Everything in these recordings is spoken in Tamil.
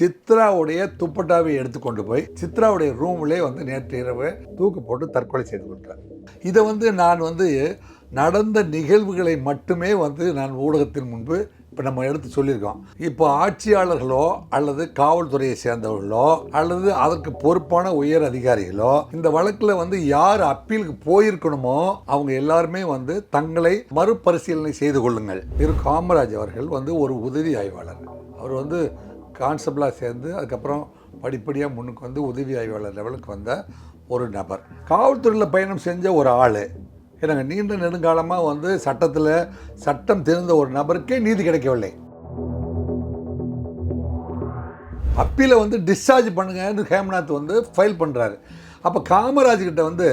சித்ராவுடைய துப்பட்டாவை எடுத்துக்கொண்டு போய் சித்ராவுடைய ரூம்லேயே வந்து நேற்று இரவு தூக்கு போட்டு தற்கொலை செய்து கொண்டார். இதை வந்து நான் வந்து நடந்த நிகழ்வுகளை மட்டுமே வந்து நான் ஊடகத்தின் முன்பு இப்போ நம்ம எடுத்து சொல்லியிருக்கோம். இப்போ ஆட்சியாளர்களோ அல்லது காவல்துறையை சேர்ந்தவர்களோ அல்லது அதற்கு பொறுப்பான உயர் அதிகாரிகளோ இந்த வழக்கில் வந்து யார் அப்பீலுக்கு போயிருக்கணுமோ அவங்க எல்லாருமே வந்து தங்களை மறுபரிசீலனை செய்து கொள்ளுங்கள். திரு காமராஜ் அவர்கள் வந்து ஒரு உதவி ஆய்வாளர். அவர் வந்து கான்ஸ்டபிளாக சேர்ந்து அதுக்கப்புறம் படிப்படியாக முன்னுக்கு வந்து உதவி ஆய்வாளர் லெவலுக்கு வந்த ஒரு நபர். காவல்துறையில் பயணம் செஞ்ச ஒரு ஆள். எனக்கு நீண்ட நெடுங்காலமாக வந்து சட்டத்தில் சட்டம் தெரிந்த ஒரு நபருக்கே நீதி கிடைக்கவில்லை. அப்பீல வந்து டிஸ்சார்ஜ் பண்ணுங்கன்னு ஹேம்நாத் வந்து ஃபைல் பண்ணுறாரு அப்போ காமராஜ் கிட்ட வந்து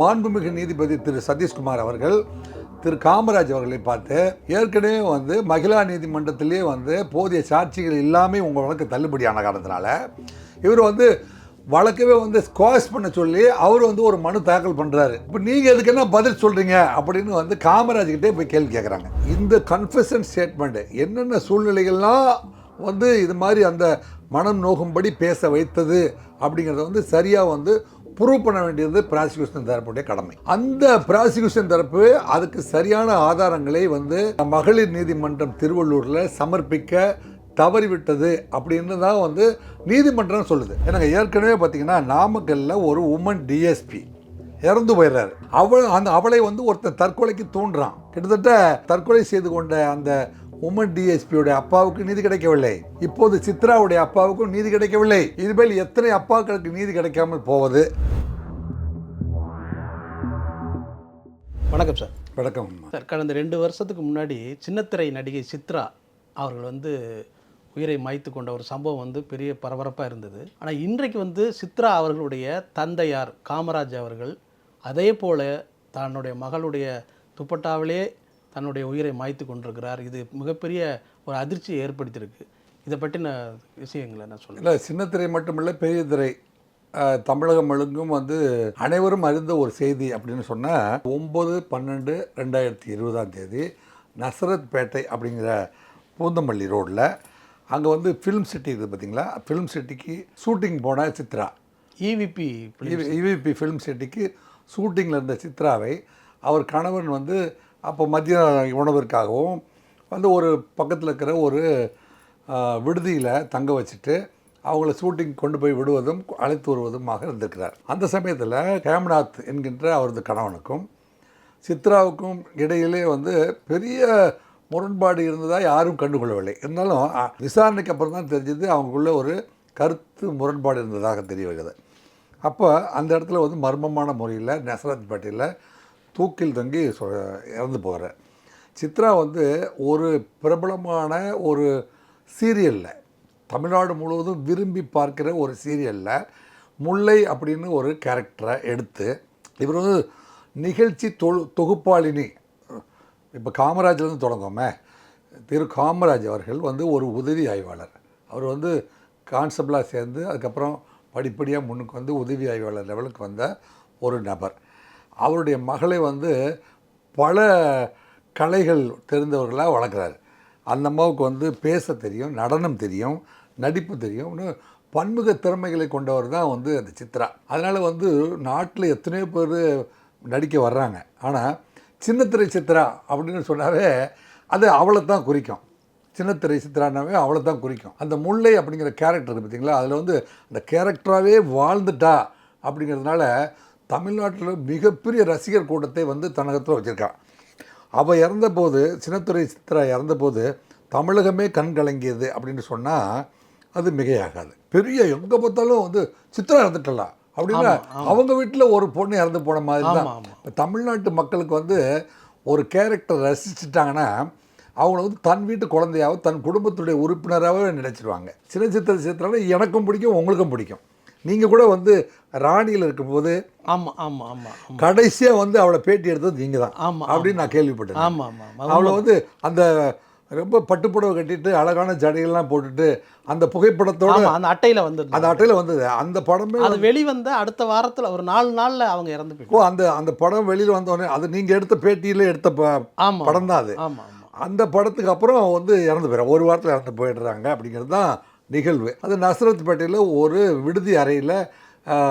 மாண்புமிகு நீதிபதி திரு சதீஷ்குமார் அவர்கள் திரு காமராஜ் அவர்களை பார்த்து ஏற்கனவே வந்து மகிழா நீதிமன்றத்திலேயே வந்து போதிய சாட்சிகள் இல்லாமல் உங்கள் வழக்கு தள்ளுபடியான காரணத்தினால இவர் வந்து வழக்கவே வந்து ஸ்குவாஷ் பண்ண சொல்லி அவர் வந்து ஒரு மனு தாக்கல் பண்ணுறாரு இப்போ நீங்கள் எதுக்கு என்ன பதில் சொல்கிறீங்க அப்படின்னு வந்து காமராஜ்கிட்டே போய் கேள்வி கேட்குறாங்க இந்த கன்ஃபெஷன் ஸ்டேட்மெண்ட்டு என்னென்ன சூழ்நிலைகள்லாம் வந்து இது மாதிரி அந்த மனம் நோகும்படி பேச வைத்தது அப்படிங்கிறத வந்து சரியாக வந்து ப்ரூவ் பண்ண வேண்டியது ப்ராசிக்யூஷன் தரப்புடைய கடமை. அந்த ப்ராசிக்யூஷன் தரப்பு அதுக்கு சரியான ஆதாரங்களை வந்து மகளிர் நீதிமன்றம் திருவள்ளூரில் சமர்ப்பிக்க தவறிவிட்டது அப்படின்னு தான் வந்து நீதிமன்றம் சொல்லுது. எனக்கு ஏற்கனவே பார்த்தீங்கன்னா நாமக்கல்ல ஒரு உமன் டிஎஸ்பி இறந்து போயிடுறாரு. அவள் அந்த அவளை வந்து ஒருத்தன் தற்கொலைக்கு தூண்டுறான். கிட்டத்தட்ட தற்கொலை செய்து கொண்ட அந்த உமன் டிஎஸ்பியோட அப்பாவுக்கு நீதி கிடைக்கவில்லை. இப்போது சித்ராவுடைய அப்பாவுக்கும் நீதி கிடைக்கவில்லை. இதுபோல் எத்தனை அப்பாக்களுக்கு நீதி கிடைக்காமல் போவது? வணக்கம் சார். வணக்கம் சார் கடந்த ரெண்டு வருஷத்துக்கு முன்னாடி சின்னத்திரை நடிகை சித்ரா அவர்கள் வந்து உயிரை மாய்த்து கொண்ட ஒரு சம்பவம் வந்து பெரிய பரபரப்பாக இருந்தது. ஆனால் இன்றைக்கு வந்து சித்ரா அவர்களுடைய தந்தையார் காமராஜ் அவர்கள் அதே போல தன்னுடைய மகளுடைய துப்பட்டாவிலே தன்னுடைய உயிரை மாய்த்து கொண்டிருக்கிறார். இது மிகப்பெரிய ஒரு அதிர்ச்சியை ஏற்படுத்தியிருக்கு. இதை பற்றின விஷயங்களை நான் சொல்லுங்கள் இல்லை சின்னத்திரை மட்டுமில்லை பெரிய திரை தமிழகம் முழுங்கும் வந்து அனைவரும் அறிந்த ஒரு செய்தி அப்படின்னு சொன்னால் ஒம்பது பன்னெண்டு ரெண்டாயிரத்தி இருபதாம் தேதி நசரத் பேட்டை அப்படிங்கிற பூந்தமல்லி ரோட்டில் அங்கே வந்து ஃபிலிம் சிட்டி இருக்குது பார்த்தீங்களா ஃபிலிம் சிட்டிக்கு ஷூட்டிங் போன சித்ரா. இவிபி இவிபி ஃபிலிம் சிட்டிக்கு ஷூட்டிங்கில் இருந்த சித்ராவை அவர் கணவன் வந்து அப்போ மதிய உணவிற்காகவும் வந்து ஒரு பக்கத்தில் இருக்கிற ஒரு விடுதியில் தங்க வச்சுட்டு அவங்கள ஷூட்டிங் கொண்டு போய் விடுவதும் அழைத்து வருவதுமாக இருந்திருக்கிறார். அந்த சமயத்தில் ஹேம்நாத் என்கின்ற அவரது கணவனுக்கும் சித்ராவுக்கும் இடையிலே வந்து பெரிய முரண்பாடு இருந்ததாக யாரும் கண்டுகொள்ளவில்லை. இருந்தாலும் விசாரணைக்கு அப்புறம் தான் தெரிஞ்சது அவங்களுக்குள்ள ஒரு கருத்து முரண்பாடு இருந்ததாக தெரிய வருகிறது. அப்போ அந்த இடத்துல வந்து மர்மமான முறையில் நசரத் பேட்டையில் தூக்கில் தங்கி சொ இறந்து போகிறார் சித்ரா வந்து ஒரு பிரபலமான ஒரு சீரியலில். தமிழ்நாடு முழுவதும் விரும்பி பார்க்கிற ஒரு சீரியலில். முல்லை அப்படின்னு ஒரு கேரக்டரை எடுத்து இவர் வந்து நிகழ்ச்சி தொழு தொகுப்பாளினி. இப்போ காமராஜர்லேருந்து தொடங்கோமே திரு காமராஜ் அவர்கள் வந்து ஒரு உதவி ஆய்வாளர். அவர் வந்து கான்ஸ்டபிளாக சேர்ந்து அதுக்கப்புறம் படிப்படியாக முன்னுக்கு வந்து உதவி ஆய்வாளர் லெவலுக்கு வந்த ஒரு நபர். அவருடைய மகளை வந்து பல கலைகள் தெரிந்தவர்களாக வளர்க்குறாரு. அந்த அம்மாவுக்கு வந்து பேச தெரியும் நடனம் தெரியும் நடிப்பு தெரியும். பன்முக திறமைகளை கொண்டவர் தான் வந்து அந்த சித்ரா. அதனால் வந்து நாட்டில் எத்தனையோ பேர் நடிக்க வர்றாங்க. ஆனால் சின்னத்திரை சித்ரா அப்படின்னு சொன்னாவே அது அவளை தான் குறிக்கும். சின்னத்திரை சித்ரானாவே அவளை தான் குறிக்கும். அந்த முல்லை அப்படிங்கிற கேரக்டர் பார்த்தீங்களா அதில் வந்து அந்த கேரக்டராகவே வாழ்ந்துட்டா அப்படிங்கிறதுனால தமிழ்நாட்டில் மிகப்பெரிய ரசிகர் கூட்டத்தை வந்து தன்னகத்தில் வச்சுருக்கான் அவள் இறந்தபோது சின்னத்துறை சித்ரா இறந்தபோது தமிழகமே கண் கலங்கியது அப்படின்னு சொன்னால் அது மிகையாகாது. பெரிய எங்கே பார்த்தாலும் வந்து சித்ரா இறந்துட்டலாம் அப்படின்னா அவங்க வீட்டில் ஒரு பொண்ணு இறந்து போன மாதிரி தான். இப்ப தமிழ்நாட்டு மக்களுக்கு வந்து ஒரு கேரக்டர் ரசிச்சிட்டாங்கன்னா அவங்கள வந்து தன் வீட்டு குழந்தையாவோ தன் குடும்பத்துடைய உறுப்பினராகவே நினைச்சிருவாங்க. சின்ன சித்திர சித்திரால எனக்கும் பிடிக்கும் உங்களுக்கும் பிடிக்கும். நீங்கள் கூட வந்து ராணியில் இருக்கும்போது ஆமாம் ஆமாம் ஆமாம் ஆமாம் கடைசியாக வந்து அவளை பேட்டி எடுத்தது நீங்கள் தான் ஆமா, அப்படின்னு நான் கேள்விப்பட்டேன். ஆமாம் ஆமாம் அவளை வந்து அந்த ரொம்ப பட்டுப்புடவை கட்டிட்டு அழகான ஜடைகள்லாம் போட்டுட்டு அந்த புகைப்படத்தோட ஆமாம் அந்த அட்டையில் வந்தது அந்த அட்டையில் வந்தது. அந்த படமே அது வெளிவந்த அடுத்த வாரத்தில் ஒரு நாலு நாளில் அவங்க இறந்து ஓ போயிட்டாங்க. அந்த அந்த படம் வெளியில் வந்தோடனே அது நீங்கள் எடுத்த பேட்டியில் எடுத்த ப- ஆமாம் படம் தான் அது. ஆமாம் ஆமாம் அந்த படத்துக்கு அப்புறம் வந்து இறந்து போயிடும் ஒரு வாரத்தில் இறந்து போயிடுறாங்க அப்படிங்கிறது தான் நிகழ்வு. அது நசரத்பேட்டையில் ஒரு விடுதி அறையில்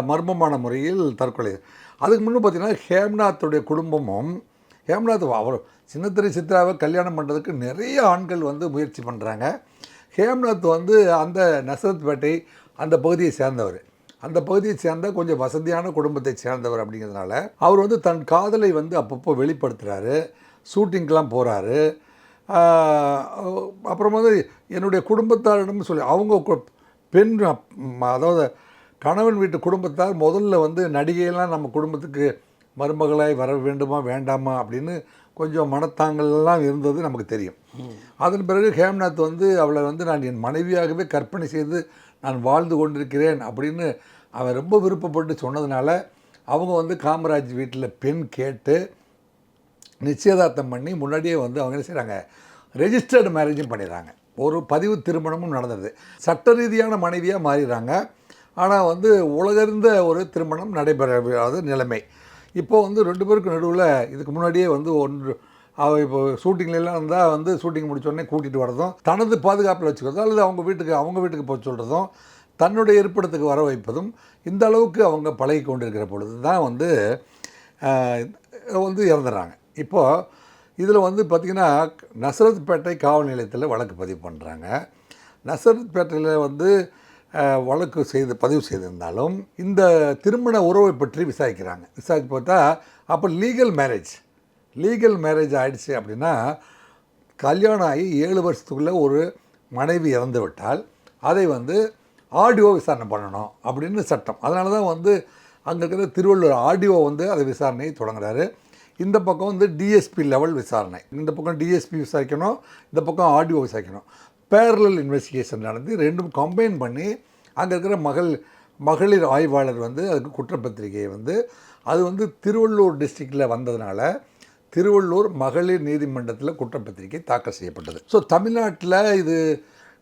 மர்மமான முறையில் தற்கொலை. அதுக்கு முன்னே பார்த்தீங்கன்னா ஹேம்நாத்துடைய குடும்பமும் ஹேம்நாத் அவர் சின்னத்திரை சித்ராவை கல்யாணம் பண்ணுறதுக்கு நிறைய ஆண்கள் வந்து முயற்சி பண்ணுறாங்க ஹேம்நாத் வந்து அந்த நசரத்பேட்டை அந்த பகுதியை சேர்ந்தவர். அந்த பகுதியை சேர்ந்த கொஞ்சம் வசதியான குடும்பத்தை சேர்ந்தவர் அப்படிங்கிறதுனால அவர் வந்து தன் காதலை வந்து அப்பப்போ வெளிப்படுத்துகிறாரு ஷூட்டிங்க்கெலாம் போகிறாரு அப்புறம் வந்து என்னுடைய குடும்பத்தாரிடம் சொல்லி அவங்க கு- பெண் அதாவது கணவன் வீட்டு குடும்பத்தார் முதல்ல வந்து நடிகையெல்லாம் நம்ம குடும்பத்துக்கு மருமகளாய் வர வேண்டுமா வேண்டாமா அப்படின்னு கொஞ்சம் மனத்தாங்கல்லாம் இருந்தது நமக்கு தெரியும். அதன் பிறகு ஹேம்நாத் வந்து அவளை வந்து நான் என் மனைவியாகவே கற்பனை செய்து நான் வாழ்ந்து கொண்டிருக்கிறேன் அப்படின்னு அவன் ரொம்ப விருப்பப்பட்டு சொன்னதுனால அவங்க வந்து காமராஜ் வீட்டில் பெண் கேட்டு நிச்சயதார்த்தம் பண்ணி முன்னாடியே வந்து அவங்க என்ன செய்கிறாங்க ரெஜிஸ்டர்டு மேரேஜும் பண்ணிடுறாங்க. ஒரு பதிவு திருமணமும் நடந்தது. சட்ட ரீதியான மனைவியாக மாறிடுறாங்க. ஆனால் வந்து உலகறிந்த ஒரு திருமணம் நடைபெறாத நிலைமை. இப்போ வந்து ரெண்டு பேருக்கு நடுவில் இதுக்கு முன்னாடியே வந்து ஒன்று அவள் இப்போ ஷூட்டிங்லாம் இருந்தால் வந்து ஷூட்டிங் முடிச்சோடனே கூட்டிகிட்டு வரதும் தனது பாதுகாப்பில் வச்சுக்கிறதும் அல்லது அவங்க வீட்டுக்கு அவங்க வீட்டுக்கு போக சொல்கிறதும் தன்னுடைய இருப்பிடத்துக்கு வர வைப்பதும் இந்த அளவுக்கு அவங்க பழகி கொண்டிருக்கிற பொழுது தான் வந்து வந்து இறந்துடுறாங்க இப்போது இதில் வந்து பார்த்திங்கன்னா நசரத்பேட்டை காவல் நிலையத்தில் வழக்கு பதிவு பண்ணுறாங்க நசரத்பேட்டையில் வந்து வழக்கு செய்து பதிவு செய்திருந்தாலும் இந்த திருமண உறவை பற்றி விசாரிக்கிறாங்க. விசாரிச்சு பார்த்தா அப்போ லீகல் மேரேஜ் லீகல் மேரேஜ் ஆகிடுச்சு அப்படின்னா கல்யாணம் ஆகி ஏழு வருஷத்துக்குள்ளே ஒரு மனைவி இறந்து விட்டால் அதை வந்து ஆடியோ விசாரணை பண்ணணும் அப்படின்னு சட்டம். அதனால தான் வந்து அங்கே இருக்கிற திருவள்ளூர் ஆடியோ வந்து அதை விசாரணையை தொடங்குறாரு. இந்த பக்கம் வந்து டிஎஸ்பி லெவல் விசாரணை. இந்த பக்கம் டிஎஸ்பி விசாரிக்கணும் இந்த பக்கம் ஆடியோ விசாரிக்கணும். பேரலல் இன்வெஸ்டிகேஷன் நடந்து ரெண்டும் கம்பைன் பண்ணி அங்கே இருக்கிற மகள் மகளிர் ஆய்வாளர் வந்து அதுக்கு குற்றப்பத்திரிகையை வந்து அது வந்து திருவள்ளூர் டிஸ்ட்ரிக்டில் வந்ததுனால திருவள்ளூர் மகளிர் நீதிமன்றத்தில் குற்றப்பத்திரிகை தாக்கல் செய்யப்பட்டது. ஸோ தமிழ்நாட்டில் இது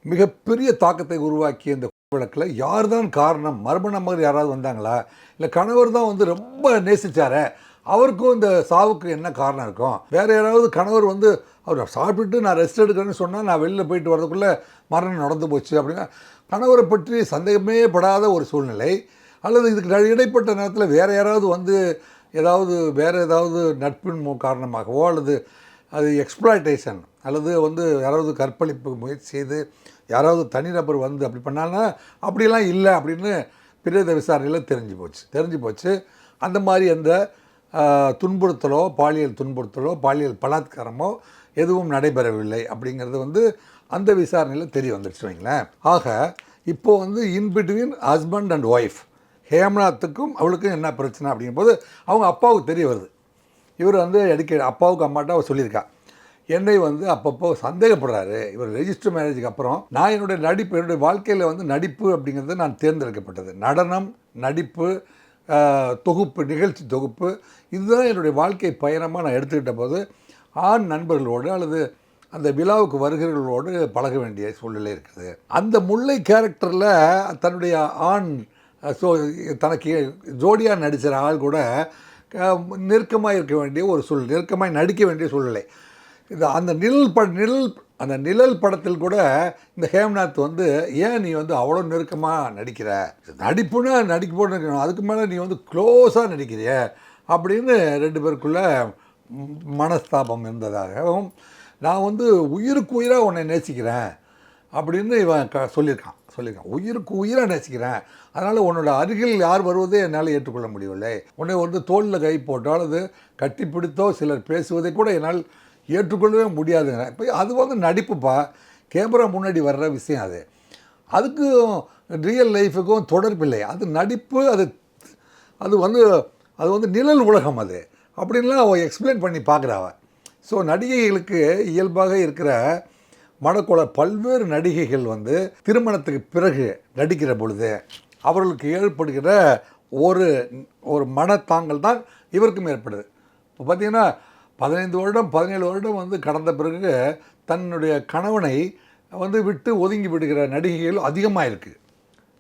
மிகப்பெரிய தாக்கத்தை உருவாக்கிய இந்த வழக்கில் யார் தான் காரணம்? மர்ம நம்பர் யாராவது வந்தாங்களா? இல்லை கணவர் தான் வந்து ரொம்ப நேசிச்சாரே அவருக்கும் இந்த சாவுக்கு என்ன காரணம் இருக்கும்? வேறு யாராவது கணவர் வந்து அவர் சாப்பிட்டுட்டு நான் ரெஸ்ட் எடுக்கிறேன்னு சொன்னால் நான் வெளியில் போயிட்டு வரதுக்குள்ளே மரணம் நடந்து போச்சு. அப்படின்னா கணவரை பற்றி சந்தேகமே படாத ஒரு சூழ்நிலை. அல்லது இதுக்கு இடைப்பட்ட நேரத்தில் வேறு யாராவது வந்து ஏதாவது வேறு ஏதாவது நட்பின் காரணமாகவோ அல்லது அது எக்ஸ்ப்ளாய்டேஷன் அல்லது வந்து யாராவது கற்பழிப்பு முயற்சி செய்து யாராவது தனிநபர் வந்து அப்படி பண்ணாங்கன்னா அப்படிலாம் இல்லை அப்படின்னு பிரேத விசாரணையில் தெரிஞ்சு போச்சு. தெரிஞ்சு போச்சு. அந்த மாதிரி அந்த துன்புறுத்தலோ பாலியல் துன்புறுத்தலோ பாலியல் பலாத்காரமோ எதுவும் நடைபெறவில்லை அப்படிங்கிறது வந்து அந்த விசாரணையில் தெரிய வந்துடுச்சு வைங்களேன். ஆக இப்போது வந்து in between husband and wife ஹேம்நாத்துக்கும் அவளுக்கும் என்ன பிரச்சனை அப்படிங்கும்போது அவங்க அப்பாவுக்கு தெரிய வருது. இவர் வந்து அடிக்க அப்பாவுக்கு அம்மாட்ட அவர் சொல்லியிருக்கா. என்னை வந்து அப்பப்போ சந்தேகப்படுறாரு. இவர் ரெஜிஸ்டர் மேரேஜுக்கு அப்புறம் நான் என்னுடைய நடிப்பு என்னுடைய வாழ்க்கையில் வந்து நடிப்பு அப்படிங்கிறது நான் தேர்ந்தெடுக்கப்பட்டது. நடனம் நடிப்பு தொகுப்பு நிகழ்ச்சி தொகுப்பு. இதுதான் என்னுடைய வாழ்க்கை பயணமாக நான் எடுத்துக்கிட்ட போது ஆண் நண்பர்களோடு அல்லது அந்த விழாவுக்கு வருகிறவர்களோடு பழக வேண்டிய சூழ்நிலை இருக்குது. அந்த முல்லை கேரக்டரில் தன்னுடைய ஆண் ஸோ தனக்கு ஜோடியாக நடிக்கிற ஆள் கூட நெருக்கமாக இருக்க வேண்டிய ஒரு சூழ்நிலை நெருக்கமாக நடிக்க வேண்டிய சூழ்நிலை. இது அந்த நிழல் ப நிழல் அந்த நிழல் படத்தில் கூட இந்த ஹேம்நாத் வந்து ஏன் நீ வந்து அவ்வளோ நெருக்கமாக நடிக்கிற? நடிப்புன்னா நடிக்க போட்டு அதுக்கு மேலே நீ வந்து க்ளோஸாக நடிக்கிறிய? அப்படின்னு ரெண்டு பேருக்குள்ள மனஸ்தாபம் இருந்ததாகவும் நான் வந்து உயிருக்கு உயிராக உன்னை நேசிக்கிறேன் அப்படின்னு இவன் க சொல்லியிருக்கான். சொல்லியிருக்கான். உயிருக்கு உயிராக நேசிக்கிறேன். அதனால் உன்னோட அருகில் யார் வருவதே என்னால் ஏற்றுக்கொள்ள முடியவில்லை. உன்னை வந்து தோளில் கை போட்டோ அல்லது கட்டி பிடித்தோ சிலர் பேசுவதை கூட என்னால் ஏற்றுக்கொள்ளவே முடியாதுங்கிற இப்போ அது வந்து நடிப்புப்பா. கேமரா முன்னாடி வர்ற விஷயம் அது. அதுக்கும் ரியல் லைஃபுக்கும் தொடர்பில்லை அது நடிப்பு அது அது வந்து அது வந்து நிழல் உலகம் அது. அப்படின்லாம் அவள் எக்ஸ்பிளைன் பண்ணி பார்க்குறாவ ஸோ நடிகைகளுக்கு இயல்பாக இருக்கிற மனக்கோள பல்வேறு நடிகைகள் வந்து திருமணத்துக்கு பிறகு நடிக்கிற பொழுது அவர்களுக்கு ஏற்படுகிற ஒரு ஒரு மனத்தாங்கல் தான் இவருக்கும் ஏற்படுது. இப்போ பார்த்திங்கன்னா பதினைந்து வருடம் பதினேழு வருடம் வந்து கடந்த பிறகு தன்னுடைய கணவனை வந்து விட்டு ஒதுங்கி விடுகிற நடிகைகள் அதிகமாக இருக்குது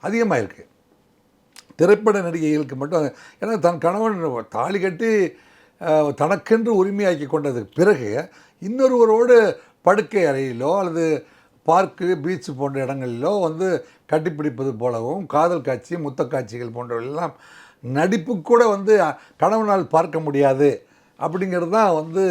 அதிகமாக இருக்குது திரைப்பட நடிகைகளுக்கு மட்டும் ஏன்னா தன் கணவன் தாலி கட்டி தனக்கென்று உரிமையாக்கி கொண்டதுக்கு பிறகு இன்னொருவரோடு படுக்கை அறையிலோ அல்லது பார்க்கு பீச் போன்ற இடங்களிலோ வந்து கட்டிப்பிடிப்பது போலவும் காதல் காட்சி முத்த காட்சிகள் போன்றவெல்லாம் நடிப்பு கூட வந்து கணவனால் பார்க்க முடியாது. அப்படிங்கிறது தான் வந்து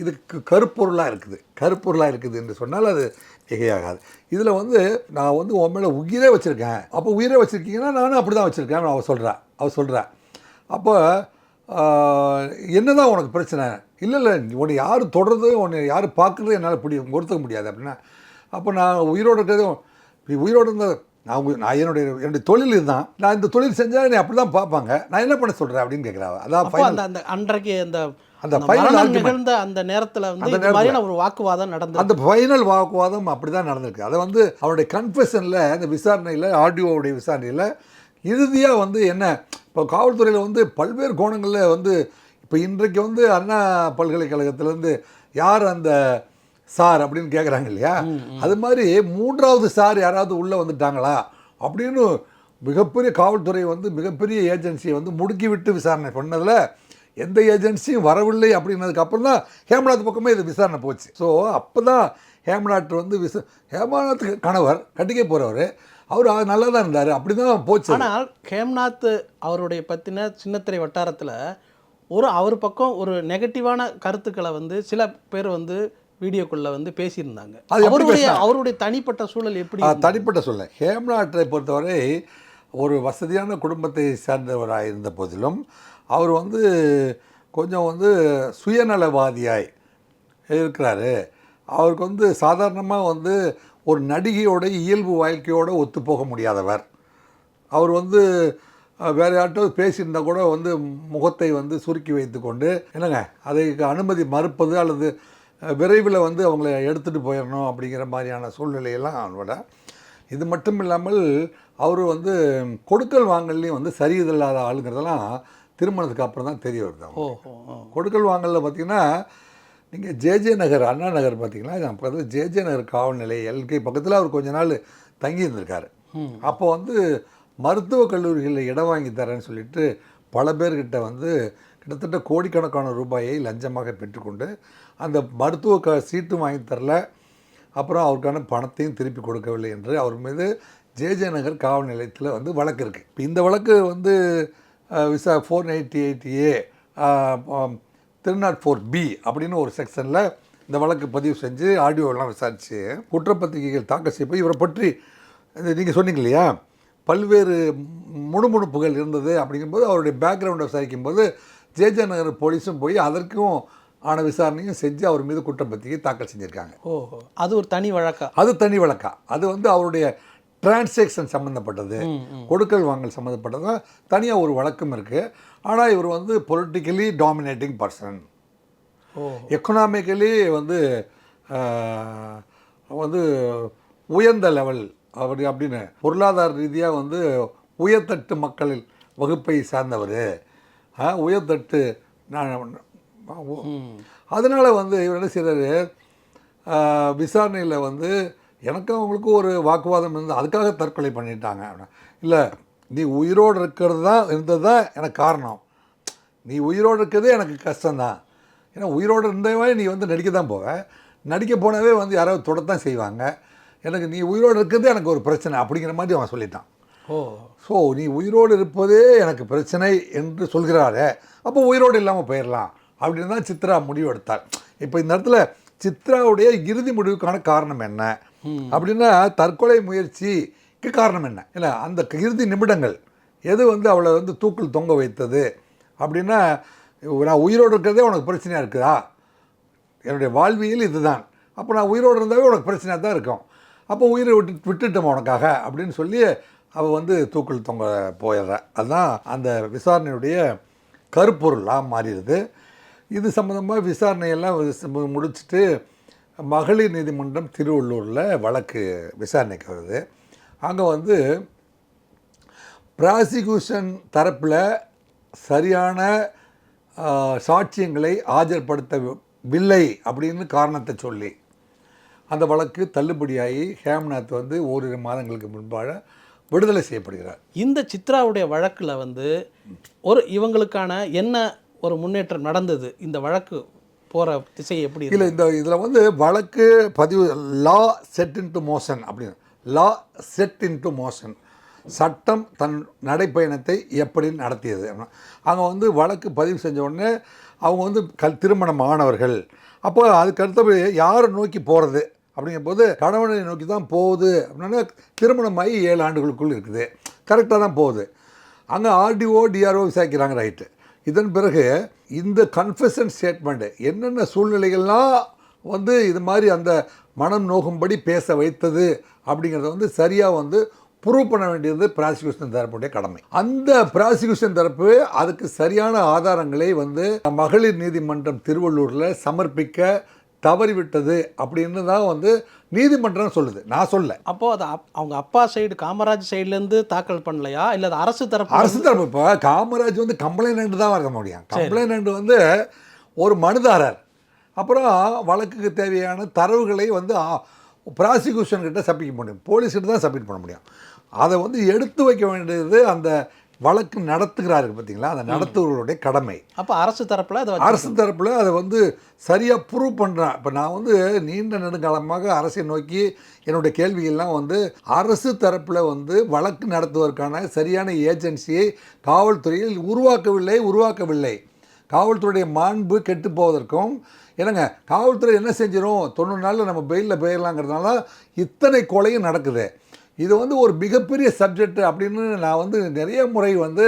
இதுக்கு கருப்பொருளாக இருக்குது. கருப்பொருளாக இருக்குது என்று சொன்னால் அது மிகையாகாது இதில் வந்து நான் வந்து உன் மேலே உயிரே வச்சுருக்கேன். அப்போ உயிரே வச்சுருக்கீங்கன்னா நானும் அப்படி தான் வச்சுருக்கேன் அவள் சொல்கிறா அவள் சொல்கிறா அப்போ என்ன தான் உனக்கு பிரச்சனை? இல்லை இல்லை உன்னை யார் தொடர்றது உன்னை யார் பார்க்குறது என்னால் பிடி கொடுத்துக்க முடியாது அப்படின்னா அப்போ நான் உயிரோடு இருக்கிறதும் உயிரோடு இருந்த நான் உங்க- நான் என்னுடைய என்னுடைய தொழில் இதுதான். நான் இந்த தொழில் செஞ்சால் என்னை அப்படி தான் பார்ப்பாங்க. நான் என்ன பண்ண சொல்கிறேன் அப்படின்னு கேட்குறா அதான். அந்த அந்த அன்றைக்கு அந்த அந்த argument. நிகழ்ந்த அந்த நேரத்துல வந்து அந்த மாதிரியான ஒரு வாக்குவாதம் நடந்தது. அந்த ஃபைனல் வாக்குவாதம் அப்படி தான் நடந்திருக்கு. அதை வந்து அவருடைய கன்ஃபெஷனில் அந்த விசாரணையில் ஆடியோவுடைய விசாரணையில் இறுதியாக வந்து என்ன இப்போ காவல்துறையில் வந்து பல்வேறு கோணங்களில் வந்து இப்போ இன்றைக்கு வந்து அண்ணா பல்கலைக்கழகத்திலேருந்து யார் அந்த சார் அப்படின்னு கேட்குறாங்க இல்லையா? அது மாதிரி மூன்றாவது சார் யாராவது உள்ளே வந்துட்டாங்களா? அப்படின்னு மிகப்பெரிய காவல்துறை வந்து மிகப்பெரிய ஏஜென்சியை வந்து முடுக்கி விட்டு விசாரணை பண்ணதில் எந்த ஏஜென்சியும் வரவில்லை அப்படின்னதுக்கு அப்புறம் தான் ஹேமநாத் பக்கமே இது விசாரணை போச்சு. ஸோ அப்போ தான் ஹேமநாத் வந்து விச ஹேமநாத் கணவர் கட்டிக்க போகிறவர் அவர் நல்லா தான் இருந்தார். அப்படி தான் போச்சு. ஆனால் ஹேம்நாத் அவருடைய பத்தின சின்னத்திரை வட்டாரத்துல ஒரு அவர் பக்கம் ஒரு நெகட்டிவான கருத்துக்களை வந்து சில பேர் வந்து வீடியோக்குள்ள வந்து பேசியிருந்தாங்க. அது அவருடைய? அவருடைய தனிப்பட்ட சூழல் எப்படி தனிப்பட்ட சொல்ல ஹேம்நாட்டை பொறுத்தவரை ஒரு வசதியான குடும்பத்தை சேர்ந்தவராக இருந்த போதிலும் அவர் வந்து கொஞ்சம் வந்து சுயநலவாதியாய் இருக்கிறாரு. அவருக்கு வந்து சாதாரணமாக வந்து ஒரு நடிகையோட இயல்பு வாழ்க்கையோட ஒத்து போக முடியாதவர். அவர் வந்து வேற யார்கிட்ட பேசியிருந்தா கூட வந்து முகத்தை வந்து சுருக்கி வைத்துக்கொண்டு என்னங்க அதுக்கு அனுமதி மறுப்பது அல்லது விரைவில் வந்து அவங்கள எடுத்துகிட்டு போயிடணும் அப்படிங்கிற மாதிரியான சூழ்நிலையெல்லாம் அவரோட. இது மட்டும் இல்லாமல் அவர் வந்து கொடுக்கல் வாங்கல்லையும் வந்து சரியில்லாத ஆளுங்கிறதெல்லாம் திருமணத்துக்கு அப்புறம் தான் தெரிய வருது. கொடுக்கல் வாங்கலில் பார்த்தீங்கன்னா நீங்கள் ஜேஜே நகர் அண்ணா நகர் பார்த்தீங்கன்னா நான் பக்கத்தில் ஜேஜே நகர் காவல் நிலையம் எல்கே பக்கத்தில் அவர் கொஞ்ச நாள் தங்கி இருந்திருக்காரு அப்போ வந்து மருத்துவக் கல்லூரிகளில் இடம் வாங்கி தரேன்னு சொல்லிட்டு பல பேர்கிட்ட வந்து கிட்டத்தட்ட கோடிக்கணக்கான ரூபாயை லஞ்சமாக பெற்றுக்கொண்டு அந்த மருத்துவ க சீட்டும் வாங்கி தரல. அப்புறம் அவருக்கான பணத்தையும் திருப்பி கொடுக்கவில்லை என்று அவர் மீது ஜேஜே நகர் காவல் நிலையத்தில் வந்து வழக்கு இருக்குது இப்போ இந்த வழக்கு வந்து visa four eighty eighty A three naught four B அப்படின்னு ஒரு செக்ஷனில் இந்த வழக்கு பதிவு செஞ்சு ஆடியோலாம் விசாரித்து குற்றப்பத்திரிகைகள் தாக்கல் செய்யப்போ இவரை பற்றி நீங்கள் சொன்னீங்க இல்லையா பல்வேறு முணுமுணுப்புகள் இருந்தது அப்படிங்கும்போது அவருடைய பேக்ரவுண்டை விசாரிக்கும் போது ஜேஜே நகர் போலீஸும் போய் அதற்கும் ஆன விசாரணையும் செஞ்சு அவர் மீது குற்றப்பத்திரிகை தாக்கல் செஞ்சுருக்காங்க. ஓஹோ. அது ஒரு தனி வழக்கா? அது தனி வழக்கா. அது வந்து அவருடைய டிரான்சாக்ஷன் சம்மந்தப்பட்டது கொடுக்கல் வாங்கல் சம்மந்தப்பட்டது தனியாக ஒரு வழக்கம் இருக்குது ஆனால் இவர் வந்து பொலிட்டிக்கலி டாமினேட்டிங் பர்சன் எக்கனாமிக்கலி வந்து வந்து உயர்ந்த லெவல் அப்படி அப்படின்னு பொருளாதார ரீதியாக வந்து உயர்தட்டு மக்களில் வகுப்பை சார்ந்தவர். உயர்தட்டு நான் அதனால் வந்து இவர் என்ன செய்கிறாரு விசாரணையில் வந்து எனக்கும் அவங்களுக்கும் ஒரு வாக்குவாதம் இருந்து அதுக்காக தற்கொலை பண்ணிட்டாங்க. இல்லை நீ உயிரோடு இருக்கிறது தான் இருந்தது தான் எனக்கு காரணம். நீ உயிரோடு இருக்கிறதே எனக்கு கஷ்டம்தான். ஏன்னா உயிரோடு இருந்தவே நீ வந்து நடிக்க தான் போவ. நடிக்க போனவே வந்து யாராவது தொடத்தான் செய்வாங்க. எனக்கு நீ உயிரோடு இருக்கிறதே எனக்கு ஒரு பிரச்சனை அப்படிங்கிற மாதிரி அவன் சொல்லிட்டான். ஓ. ஸோ நீ உயிரோடு இருப்பதே எனக்கு பிரச்சனை என்று சொல்கிறாரே அப்போ உயிரோடு இல்லாமல் போயிடலாம் அப்படின்னு தான் சித்ரா முடிவு எடுத்தார் இப்போ இந்த இடத்துல சித்ராவுடைய இறுதி முடிவுக்கான காரணம் என்ன? அப்படின்னா தற்கொலை முயற்சிக்கு காரணம் என்ன? இல்லை அந்த இறுதி நிமிடங்கள் எது வந்து அவளை வந்து தூக்கில் தொங்க வைத்தது? அப்படின்னா நான் உயிரோடு இருக்கிறதே உனக்கு பிரச்சனையாக இருக்குதா? என்னுடைய வாழ்வியல் இதுதான். அப்போ நான் உயிரோடு இருந்தாவே உனக்கு பிரச்சனையாக தான் இருக்கும். அப்போ உயிரை விட்டு விட்டுட்டோம் உனக்காக? அப்படின்னு சொல்லி அவள் வந்து தூக்கில் தொங்க போயிடுறா. அதுதான் அந்த விசாரணையுடைய கருப்பொருளாக மாறிடுது. இது சம்மந்தமாக விசாரணையெல்லாம் முடிச்சுட்டு மகளிர் நீதிமன்றம் திருவள்ளூரில் வழக்கு விசாரணைக்கு வருது. அங்கே வந்து ப்ராசிக்யூஷன் தரப்பில் சரியான சாட்சியங்களை ஆஜர்படுத்தவில்லை அப்படின்னு காரணத்தை சொல்லி அந்த வழக்கு தள்ளுபடியாகி ஹேம்நாத் வந்து ஓரிரு மாதங்களுக்கு முன்பாக விடுதலை செய்யப்படுகிறார். இந்த சித்ராவுடைய வழக்கில் வந்து ஒரு இவங்களுக்கான என்ன ஒரு முன்னேற்றம் நடந்தது? இந்த வழக்கு போகிற திசை எப்படி? இல்லை இந்த இதில் வந்து வழக்கு பதிவு லா செட் இன்டு மோஷன் அப்படின்னு. லா செட் இன்டு மோஷன் சட்டம் தன் நடைப்பயணத்தை எப்படி நடத்தியது? அங்கே வந்து வழக்கு பதிவு செஞ்ச உடனே அவங்க வந்து கல் திருமணம் ஆனவர்கள். அப்போ அதுக்கு அடுத்தபடி யாரை நோக்கி போகிறது அப்படிங்கும்போது கணவனை நோக்கி தான் போகுது. அப்படின்னா திருமணமாகி ஏழு ஆண்டுகளுக்குள் இருக்குது. கரெக்டாக தான் போகுது. அங்கே ஆர்டிஓ டிஆர்ஓ விசாரிக்கிறாங்க ரைட்டு இதன் பிறகு இந்த கன்ஃபெஷன் ஸ்டேட்மெண்ட்டு என்னென்ன சூழ்நிலைகள்லாம் வந்து இது மாதிரி அந்த மனம் நோகும்படி பேச வைத்தது அப்படிங்கிறத வந்து சரியாக வந்து ப்ரூவ் பண்ண வேண்டியது ப்ராசிக்யூஷன் தரப்புடைய கடமை. அந்த ப்ராசிக்யூஷன் தரப்பு அதுக்கு சரியான ஆதாரங்களை வந்து மகளிர் நீதிமன்றம் திருவள்ளூரில் சமர்ப்பிக்க தவறிவிட்டது அப்படின்னு தான் வந்து நீதிமன்றம் சொல்லுது. நான் சொல்ல அப்போ அது அவங்க அப்பா சைடு காமராஜ் சைடுலேருந்து தாக்கல் பண்ணலையா? இல்லை அது அரசு தரப்பு அரசு தரப்பு இப்போ காமராஜ் வந்து கம்ப்ளைண்ட் தான் இருக்க முடியும். கம்ப்ளைண்ட் வந்து ஒரு மனுதாரர். அப்புறம் வழக்குக்கு தேவையான தரவுகளை வந்து ப்ராசிக்யூஷன் கிட்ட சப்மிட் முடியும் போலீஸ்கிட்ட தான் சப்மிட் பண்ண முடியும். அதை வந்து எடுத்து வைக்க வேண்டியது அந்த வழக்கு நடத்துகிறாரு பார்த்தீங்களா? அந்த நடத்துவர்களுடைய கடமை. அப்போ அரசு தரப்பில் அதை அரசு தரப்பில் அதை வந்து சரியாக ப்ரூவ் பண்ணுறேன் இப்போ நான் வந்து நீண்ட நெடுங்காலமாக அரசை நோக்கி என்னுடைய கேள்விகள்லாம் வந்து அரசு தரப்பில் வந்து வழக்கு நடத்துவதற்கான சரியான ஏஜென்சியை காவல்துறையில் உருவாக்கவில்லை உருவாக்கவில்லை. காவல்துறையுடைய மாண்பு கெட்டு போவதற்கும் என்னங்க காவல்துறை என்ன செஞ்சிடும் தொண்ணூறு நாளில் நம்ம பெயிலில் போயிடலாங்கிறதுனால இத்தனை கொலையும் நடக்குது. இது வந்து ஒரு மிகப்பெரிய சப்ஜெக்ட் அப்படின்னு நான் வந்து நிறைய முறை வந்து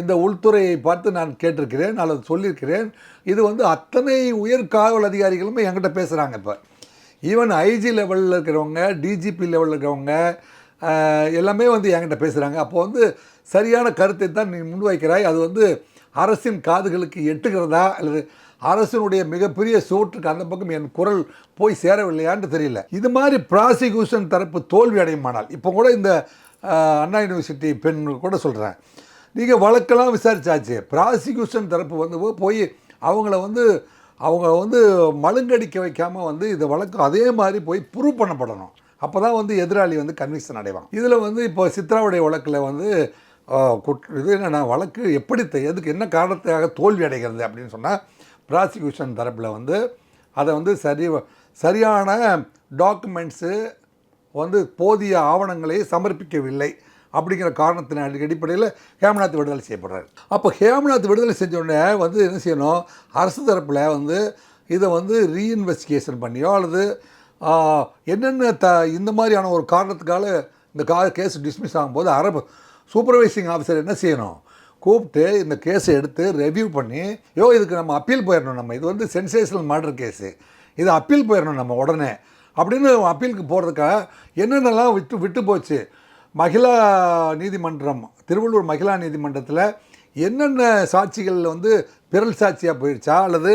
இந்த உள்துறையை பார்த்து நான் கேட்டிருக்கிறேன் அல்லது சொல்லியிருக்கிறேன். இது வந்து அத்தனை உயர் காவல் அதிகாரிகளுமே என்கிட்ட பேசுகிறாங்க இப்போ. ஈவன் ஐஜி லெவலில் இருக்கிறவங்க டிஜிபி லெவலில் இருக்கிறவங்க எல்லாமே வந்து என்கிட்ட பேசுகிறாங்க அப்போ வந்து சரியான கருத்தை தான் நீ முன்வைக்கிறாய். அது வந்து அரசின் காதுகளுக்கு எட்டுகிறதா? அல்லது அரசினுடைய மிகப்பெரிய சோற்றுக்கு அந்த பக்கம் என் குரல் போய் சேரவில்லையான்னு தெரியல. இது மாதிரி ப்ராசிக்யூஷன் தரப்பு தோல்வி அடையுமானால் இப்போ கூட இந்த அண்ணா யூனிவர்சிட்டி பெண் கூட சொல்கிறேன் நீங்கள் வழக்கெல்லாம் விசாரிச்சாச்சு. ப்ராசிக்யூஷன் தரப்பு வந்து போய் அவங்கள வந்து அவங்க வந்து மழுங்கடிக்க வைக்காமல் வந்து இந்த வழக்கு அதே மாதிரி போய் ப்ரூவ் பண்ணப்படணும். அப்போ தான் வந்து எதிராளி வந்து கன்விக்ஷன் அடைவான். இதில் வந்து இப்போ சித்ராவுடைய வழக்கில் வந்து குட் இது என்னென்னா வழக்கு எப்படி எதுக்கு என்ன காரணத்துக்காக தோல்வி அடைகிறது அப்படின்னு சொன்னால் ப்ராசிக்யூஷன் தரப்பில் வந்து அதை வந்து சரி சரியான டாக்குமெண்ட்ஸு வந்து போதிய ஆவணங்களை சமர்ப்பிக்கவில்லை அப்படிங்கிற காரணத்தின் அடிப்படையில் ஹேமநாத் விடுதலை செய்யப்படுறாரு. அப்போ ஹேமநாத் விடுதலை செஞ்ச உடனே வந்து என்ன செய்யணும்? அரசு தரப்பில் வந்து இதை வந்து ரீஇன்வெஸ்டிகேஷன் பண்ணியோ அல்லது என்னென்ன த இந்த மாதிரியான ஒரு காரணத்துக்காக இந்த கா கேஸ் டிஸ்மிஸ் ஆகும்போது அரபு சூப்பர்வைசிங் ஆஃபீஸர் என்ன செய்யணும்? கூப்பிட்டு இந்த கேஸை எடுத்து ரெவ்யூ பண்ணி யோ இதுக்கு நம்ம அப்பீல் போயிடணும் நம்ம. இது வந்து சென்சேஷனல் மர்டர் கேஸு இது அப்பீல் போயிடணும் நம்ம உடனே. அப்படின்னு அப்பீலுக்கு போகிறதுக்காக என்னென்னலாம் விட்டு விட்டு போச்சு? மகிழா நீதிமன்றம் திருவள்ளூர் மகிழா நீதிமன்றத்தில் என்னென்ன சாட்சிகள் வந்து பிறல் சாட்சியாக போயிடுச்சா அல்லது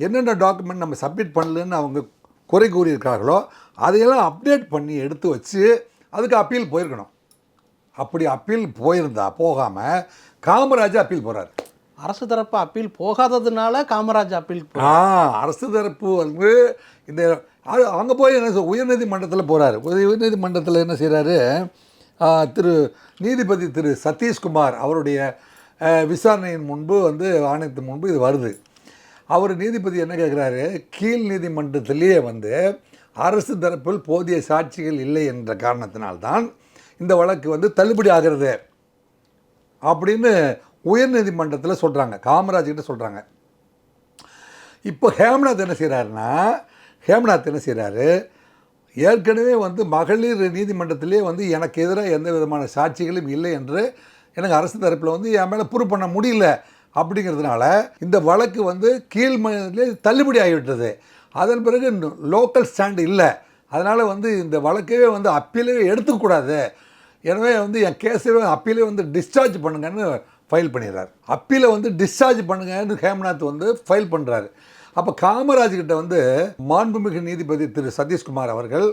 என்னென்ன டாக்குமெண்ட் நம்ம சப்மிட் பண்ணலன்னு அவங்க குறை கூறியிருக்கார்களோ அதையெல்லாம் அப்டேட் பண்ணி எடுத்து வச்சு அதுக்கு அப்பீல் போயிருக்கணும். அப்படி அப்பீல் போயிருந்தா போகாமல் காமராஜ் அப்பீல் போகிறார் அரசு தரப்பு அப்பீல் போகாததுனால காமராஜ் அப்பீல் ஆ அரசு தரப்பு வந்து இந்த அது அங்கே போய் என்ன உயர்நீதிமன்றத்தில் போகிறாரு உயர்நீதிமன்றத்தில் என்ன செய்கிறாரு திரு நீதிபதி திரு சதீஷ்குமார் அவருடைய விசாரணையின் முன்பு வந்து ஆணையத்தின் முன்பு இது வருது. அவர் நீதிபதி என்ன கேட்குறாரு கீழ் நீதிமன்றத்திலேயே வந்து அரசு தரப்பில் போதிய சாட்சிகள் இல்லை என்ற காரணத்தினால்தான் இந்த வழக்கு வந்து தள்ளுபடி ஆகிறது அப்படின்னு உயர்நீதிமன்றத்தில் சொல்கிறாங்க காமராஜ் கிட்ட சொல்கிறாங்க இப்போ ஹேம்நாத் என்ன செய்கிறாருன்னா ஹேம்நாத் என்ன செய்கிறாரு ஏற்கனவே வந்து மகளிர் நீதிமன்றத்திலே வந்து எனக்கு எதிராக எந்த விதமான சாட்சிகளும் இல்லை என்று எனக்கு அரசு தரப்பில் வந்து என் மேலே ப்ரூவ் பண்ண முடியல அப்படிங்கிறதுனால இந்த வழக்கு வந்து கீழ்மலே தள்ளுபடி ஆகிவிட்டது. அதன் பிறகு லோக்கல் ஸ்டாண்ட் இல்லை. அதனால் வந்து இந்த வழக்கவே வந்து அப்பீலே எடுத்துக்கூடாது எனவே வந்து என் கேஸில் அப்பீலே வந்து டிஸ்சார்ஜ் பண்ணுங்கன்னு ஃபைல் பண்ணிடுறாரு. அப்பீலை வந்து டிஸ்சார்ஜ் பண்ணுங்கன்னு ஹேம்நாத் வந்து ஃபைல் பண்ணுறாரு அப்போ காமராஜ் கிட்ட வந்து மாண்புமிகு நீதிபதி திரு சதீஷ்குமார் அவர்கள்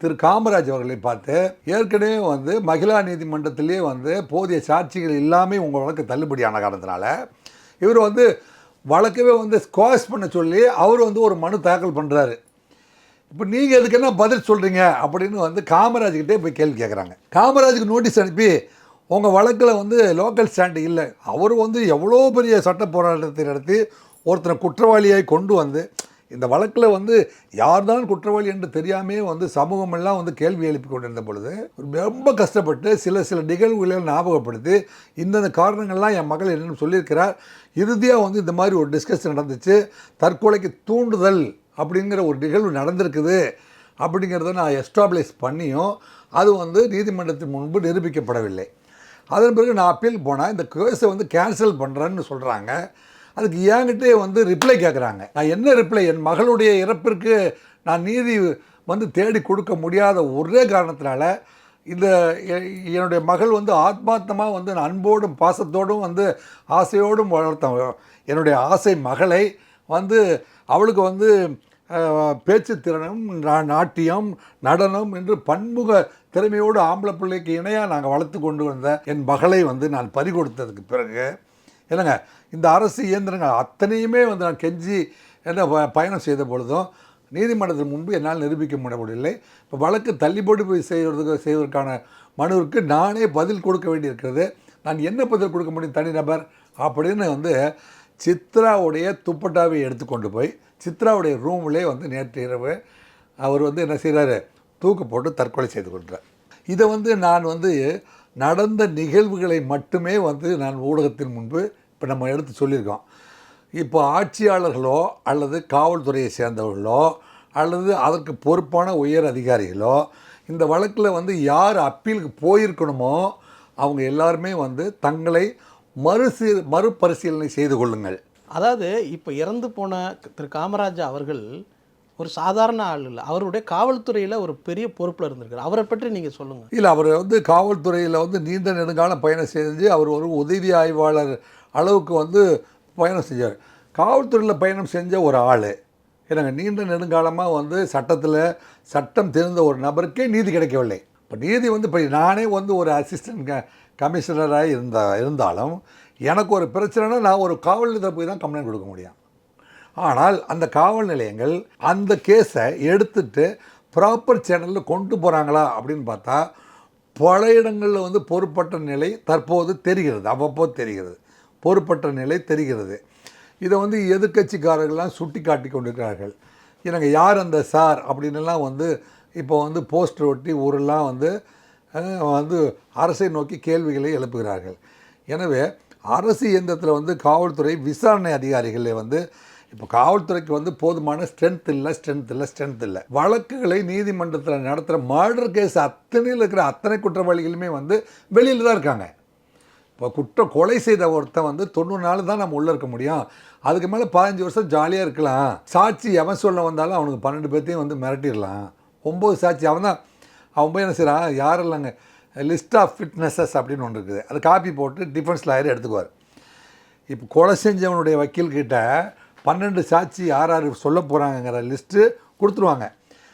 திரு காமராஜ் அவர்களை பார்த்து ஏற்கனவே வந்து மகிழா நீதிமன்றத்திலேயே வந்து போதிய சாட்சிகள் இல்லாமல் உங்கள் வழக்கு தள்ளுபடியான காரணத்தினால இவர் வந்து வழக்கவே வந்து ஸ்குவாஷ் பண்ண சொல்லி அவர் வந்து ஒரு மனு தாக்கல் பண்ணுறாரு இப்போ நீங்கள் அதுக்கு என்ன பதில் சொல்கிறீங்க அப்படின்னு வந்து காமராஜ்கிட்டே போய் கேள்வி கேட்குறாங்க காமராஜுக்கு நோட்டீஸ் அனுப்பி உங்கள் வழக்கில் வந்து லோக்கல் ஸ்டாண்டு இல்லை. அவர் வந்து எவ்வளோ பெரிய சட்ட போராட்டத்தை நடத்தி ஒருத்தனை குற்றவாளியாக கொண்டு வந்து இந்த வழக்கில் வந்து யார் தான் குற்றவாளி என்று தெரியாமே வந்து சமூகமெல்லாம் வந்து கேள்வி எழுப்பி கொண்டிருந்த பொழுது ரொம்ப கஷ்டப்பட்டு சில சில நிகழ்வுகளை ஞாபகப்படுத்தி இந்தந்த காரணங்கள்லாம் என் மகள் என்னென்னு சொல்லியிருக்கிறார். இறுதியாக வந்து இந்த மாதிரி ஒரு டிஸ்கஷன் நடந்துச்சு. தற்கொலைக்கு தூண்டுதல் அப்படிங்கிற ஒரு நிகழ்வு நடந்திருக்குது அப்படிங்கிறத நான் எஸ்டாப்ளிஷ் பண்ணியும் அது வந்து நீதிமன்றத்தின் முன்பு நிரூபிக்கப்படவில்லை. அதன் பிறகு நான் அப்பீல் போனால் இந்த கேஸை வந்து கேன்சல் பண்ணுறேன்னு சொல்கிறாங்க அதுக்கு என்கிட்டே வந்து ரிப்ளை கேட்குறாங்க நான் என்ன ரிப்ளை? என் மகளுடைய இறப்பிற்கு நான் நீதி வந்து தேடி கொடுக்க முடியாத ஒரே காரணத்தினால இந்த என்னுடைய மகள் வந்து ஆத்மார்த்தமாக வந்து நான் அன்போடும் பாசத்தோடும் வந்து ஆசையோடும் வளர்த்த என்னுடைய ஆசை மகளை வந்து அவளுக்கு வந்து பேச்சுத்திறனும் பேச்சு திறனும் நாட்டியம் நடனம் என்று பன்முக திறமையோடு ஆம்பளை பிள்ளைக்கு இணையாக நாங்கள் வளர்த்து கொண்டு வந்த என் மகளை வந்து நான் பறி கொடுத்ததுக்கு பிறகு என்னங்க இந்த அரசு இயந்திரங்கள் அத்தனையுமே வந்து நான் கெஞ்சி என்ன ப- பயணம் செய்த பொழுதும் நீதிமன்றத்தின் முன்பு என்னால் நிரூபிக்க முடியவில்லை. இப்போ வழக்கு தள்ளுபடி போய் செய்வதற்கு செய்வதற்கான மனுவிற்கு நானே பதில் கொடுக்க வேண்டியிருக்கிறது. நான் என்ன பதில் கொடுக்க முடியும் தனிநபர் அப்படின்னு வந்து சித்ராவுடைய துப்பட்டாவை எடுத்துக்கொண்டு போய் சித்ராவுடைய ரூம்லே வந்து நேற்று இரவு அவர் வந்து என்ன செய்கிறாரு தூக்கு போட்டு தற்கொலை செய்து கொள்கிறார் இதை வந்து நான் வந்து நடந்த நிகழ்வுகளை மட்டுமே வந்து நான் ஊடகத்தின் முன்பு இப்போ நம்ம எடுத்து சொல்லியிருக்கோம். இப்போ ஆட்சியாளர்களோ அல்லது காவல்துறையை சேர்ந்தவர்களோ அல்லது அதற்கு பொறுப்பான உயர் அதிகாரிகளோ இந்த வழக்கில் வந்து யார் அப்பீலுக்கு போயிருக்கணுமோ அவங்க எல்லாருமே வந்து தங்களை மறுசீ மறுபரிசீலனை செய்து கொள்ளுங்கள். அதாவது இப்போ இறந்து போன திரு காமராஜ் அவர்கள் ஒரு சாதாரண ஆள் இல்லை. அவருடைய காவல்துறையில் ஒரு பெரிய பொறுப்பில் இருந்திருக்காரு. அவரை பற்றி நீங்கள் சொல்லுங்கள் இல்லை அவர் வந்து காவல்துறையில் வந்து நீண்ட நெடுங்காலம் பயணம் செஞ்சு அவர் ஒரு உதவி ஆய்வாளர் அளவுக்கு வந்து பயணம் செஞ்சார். காவல்துறையில் பயணம் செஞ்ச ஒரு ஆள். என்னங்க நீண்ட நெடுங்காலமாக வந்து சட்டத்தில் சட்டம் தெரிந்த ஒரு நபருக்கே நீதி கிடைக்கவில்லை. இப்போ நீதி வந்து இப்போ நானே வந்து ஒரு அசிஸ்டன்ட் கமிஷனராக இருந்தா இருந்தாலும் எனக்கு ஒரு பிரச்சனைனா நான் ஒரு காவல் நிலையத்தில் போய் தான் கம்ப்ளைண்ட் கொடுக்க முடியும். ஆனால் அந்த காவல் நிலையங்கள் அந்த கேஸை எடுத்துட்டு ப்ராப்பர் சேனலில் கொண்டு போகிறாங்களா அப்படின்னு பார்த்தா பல இடங்களில் வந்து பொறுப்பற்ற நிலை தற்போது தெரிகிறது. அவ்வப்போது தெரிகிறது. பொறுப்பற்ற நிலை தெரிகிறது. இதை வந்து எதிர்க்கட்சிக்காரர்கள்லாம் சுட்டி காட்டி கொண்டிருக்கிறார்கள். எனக்கு யார் அந்த சார் அப்படின்னுலாம் வந்து இப்போ வந்து போஸ்டர் ஒட்டி ஊரெல்லாம் வந்து வந்து அரசை நோக்கி கேள்விகளை எழுப்புகிறார்கள். எனவே அரசு இயந்திரத்தில் வந்து காவல்துறை விசாரணை அதிகாரிகளே வந்து இப்போ காவல்துறைக்கு வந்து போதுமான ஸ்ட்ரென்த் இல்லை ஸ்ட்ரென்த் இல்லை ஸ்ட்ரென்த் இல்லை. வழக்குகளை நீதிமன்றத்தில் நடத்துகிற மர்டர் கேஸ் அத்தனையில் இருக்கிற அத்தனை குற்றவாளிகளுமே வந்து வெளியில் தான் இருக்காங்க. இப்போ குற்ற கொலை செய்த ஒருத்தன் வந்து தொண்ணூறு நாள் தான் நம்ம உள்ளே இருக்க முடியும். அதுக்கு மேலே பதினஞ்சு வருஷம் ஜாலியாக இருக்கலாம். சாட்சி எவன் சொல்ல வந்தாலும் அவனுக்கு பன்னெண்டு பேர்த்தையும் வந்து மிரட்டிடலாம். ஒம்பது சாட்சி அவன் தான். அவன் போய் என்ன செய்கிறான் யாரும் இல்லைங்க? லிஸ்ட் ஆஃப் ஃபிட்னஸஸ் அப்படின்னு ஒன்று இருக்குது. அது காப்பி போட்டு டிஃபென்ஸ் லாயர் எடுத்துக்குவார். இப்போ கொலை செஞ்சவனுடைய வக்கீல்கிட்ட பன்னெண்டு சாட்சி யார் யார் சொல்ல போகிறாங்கங்கிற லிஸ்ட்டு கொடுத்துருவாங்க.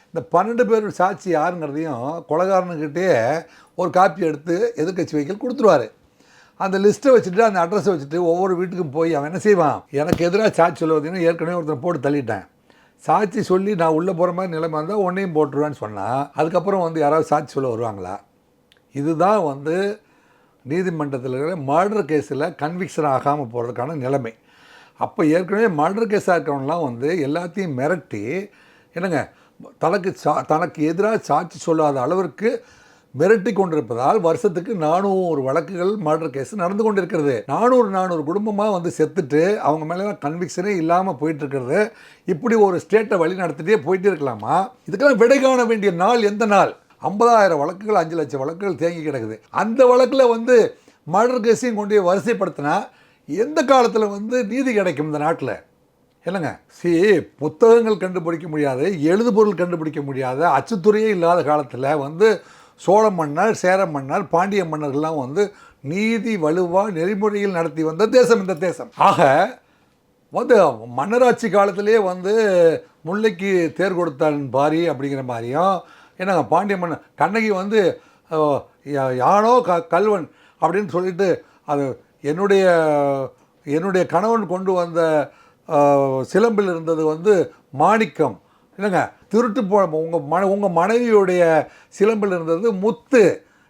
இந்த பன்னெண்டு பேர் சாட்சி யாருங்கிறதையும் கொலகாரனுக்கிட்டே ஒரு காப்பி எடுத்து எதிர்க்கட்சி வக்கீல் கொடுத்துருவாரு. அந்த லிஸ்ட்டை வச்சுட்டு அந்த அட்ரஸை வச்சுட்டு ஒவ்வொரு வீட்டுக்கும் போய் அவன் என்ன செய்வான்? எனக்கு எதிராக சாட்சி சொல்லுவதுன்னு ஏற்கனவே ஒருத்தர் போட்டு தள்ளிட்டேன். சாட்சி சொல்லி நான் உள்ளே போகிற மாதிரி நிலைமை இருந்தால் ஒன்றையும் போட்டுருவேன்னு சொன்னால் அதுக்கப்புறம் வந்து யாராவது சாட்சி சொல்ல வருவாங்களா? இதுதான் வந்து நீதிமன்றத்தில் இருக்கிற மர்டர் கேஸில் கன்விக்ஷன் ஆகாமல் போகிறதுக்கான நிலைமை. அப்போ ஏற்கனவே மர்டர் கேஸாக இருக்கிறவங்களாம் வந்து எல்லாத்தையும் மிரட்டி என்னங்க தனக்கு சா தனக்கு எதிராக சாட்சி சொல்லாத அளவிற்கு மிரட்டி கொண்டிருப்பதால் வருஷத்துக்கு நானூறு வழக்குகள் மர்டர் கேஸ் நடந்து கொண்டிருக்கிறது. நானூறு நானூறு குடும்பமாக வந்து செத்துட்டு அவங்க மேலே கன்விக்ஷனே இல்லாமல் போயிட்டு இருக்கிறது இப்படி ஒரு ஸ்டேட்டை வழி நடத்திட்டே போயிட்டு இருக்கலாமா? இதுக்கெல்லாம் விடை காண வேண்டிய நாள் எந்த நாள்? ஐம்பதாயிரம் வழக்குகள் அஞ்சு லட்சம் வழக்குகள் தேங்கி கிடக்குது. அந்த வழக்கில் வந்து மர்டர் கேஸையும் கொண்டு போய் வரிசைப்படுத்தினா எந்த காலத்தில் வந்து நீதி கிடைக்கும் இந்த நாட்டில்? என்னங்க? சி புத்தகங்கள் கண்டுபிடிக்க முடியாது எழுதுபொருள் கண்டுபிடிக்க முடியாத அச்சுத்துறையே இல்லாத காலத்தில் வந்து சோழ மன்னர் சேர மன்னர் பாண்டிய மன்னர்கள்லாம் வந்து நீதி வலுவாக நெறிமுறையில் நடத்தி வந்த தேசம் இந்த தேசம். ஆக வந்து மன்னராட்சி காலத்திலே வந்து முல்லைக்கு தேர் கொடுத்தான் பாரி அப்படிங்கிற மாதிரியும் என்னங்க பாண்டிய மன்னன் கண்ணகி வந்து யா- யானோ க கல்வன் அப்படின்னு சொல்லிட்டு அது என்னுடைய என்னுடைய கணவன் கொண்டு வந்த சிலம்பில் இருந்தது வந்து மாணிக்கம். என்னங்க திருட்டு போ உங்கள் மன உங்கள் மனைவியுடைய சிலம்பில் இருந்தது முத்து.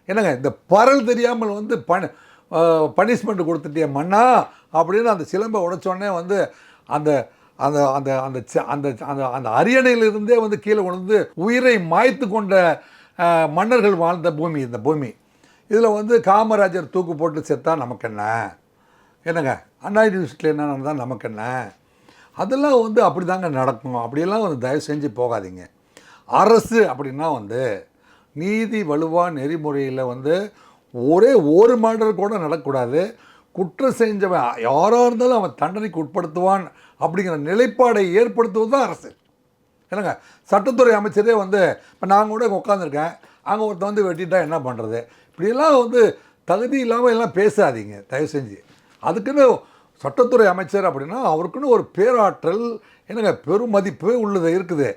என்னங்க இந்த பரல் தெரியாமல் வந்து பண பனிஷ்மெண்ட் கொடுத்துட்டிய மன்னா அப்படின்னு அந்த சிலம்பை உடைச்சோடனே வந்து அந்த அந்த அந்த அந்த ச- அந்த அந்த அந்த அரியணையிலிருந்தே வந்து கீழே விழுந்து உயிரை மாய்த்து கொண்ட மன்னர்கள் வாழ்ந்த பூமி இந்த பூமி. இதில் வந்து காமராஜர் தூக்கு போட்டு செத்தா நமக்கு என்ன என்னங்க அண்ணா யூனிவர்சிட்டியில் என்ன நடந்தால் நமக்கு என்ன அதெல்லாம் வந்து அப்படி தாங்க நடக்கும். அப்படியெல்லாம் வந்து தயவு செஞ்சு போகாதீங்க. அரசு அப்படின்னா வந்து நீதி வலுவாக நெறிமுறையில் வந்து ஒரே ஒரு மர்டர் கூட நடக்கக்கூடாது. குற்றம் செஞ்சவன் யாராக இருந்தாலும் அவன் தண்டனைக்கு உட்படுத்துவான் அப்படிங்கிற நிலைப்பாடை ஏற்படுத்துவது தான் அரசு. என்னங்க சட்டத்துறை அமைச்சரே வந்து இப்போ நாங்கள் கூட உட்காந்துருக்கேன் அங்கே ஒருத்தன் வந்து வெட்டிட்டா என்ன பண்ணுறது இப்படியெல்லாம் வந்து தகுதி இல்லாமல் எல்லாம் பேசாதீங்க தயவு செஞ்சு. அதுக்குன்னு சட்டத்துறை அமைச்சர் அப்படின்னா அவருக்குன்னு ஒரு பேராற்றல் என்னங்க பெரும் மதிப்பு உள்ளது இருக்குது.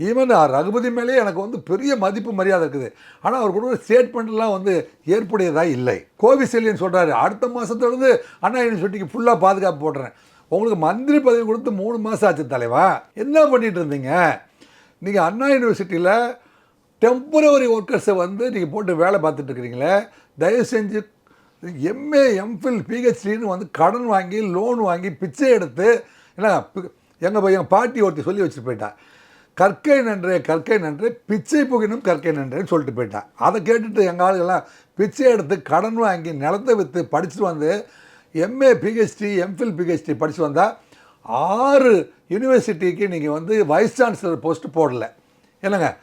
ஈவன் ரகுபதி மேலே எனக்கு வந்து பெரிய மதிப்பு மரியாதை இருக்குது. ஆனால் அவர் கூட ஸ்டேட்மெண்ட்லாம் வந்து ஏற்புடையதாக இல்லை. கோவிசெல்லின்னு சொல்கிறாரு அடுத்த மாதத்துலேருந்து அண்ணா யூனிவர்சிட்டிக்கு ஃபுல்லாக பாதுகாப்பு போடுறேன் உங்களுக்கு மந்திரி பதவி கொடுத்து மூணு மாதம் ஆச்சு தலைவா. என்ன பண்ணிகிட்டு இருந்தீங்க? நீங்கள் அண்ணா யூனிவர்சிட்டியில் டெம்பரவரி ஒர்க்கர்ஸை வந்து நீங்கள் போட்டு வேலை பார்த்துட்டு இருக்கிறீங்களே. தயவு செஞ்சு எம்ஏ எம்ஃபில் பிஹெச்டின்னு வந்து கடன் வாங்கி லோன் வாங்கி பிச்சை எடுத்து என்ன எங்கள் எங்கள் பாட்டி ஒருத்தி சொல்லி வச்சுட்டு போயிட்டா. கற்கை நன்றே கற்கை நன்றே பிச்சை புகினும் கற்கை நன்றேன்னு சொல்லிட்டு போயிட்டா. அதை கேட்டுட்டு எங்கள் ஆளுகெல்லாம் பிச்சை எடுத்து கடன் வாங்கி நிலத்தை விற்று படிச்சுட்டு வந்து எம்ஏ பிஹெச்டி எம்ஃபில் பிஹெச்டி படிச்சு வந்தால் ஆறு யூனிவர்சிட்டிக்கு நீங்கள் வந்து வைஸ் சான்சலர் போஸ்ட்டு போடல. என்னங்க?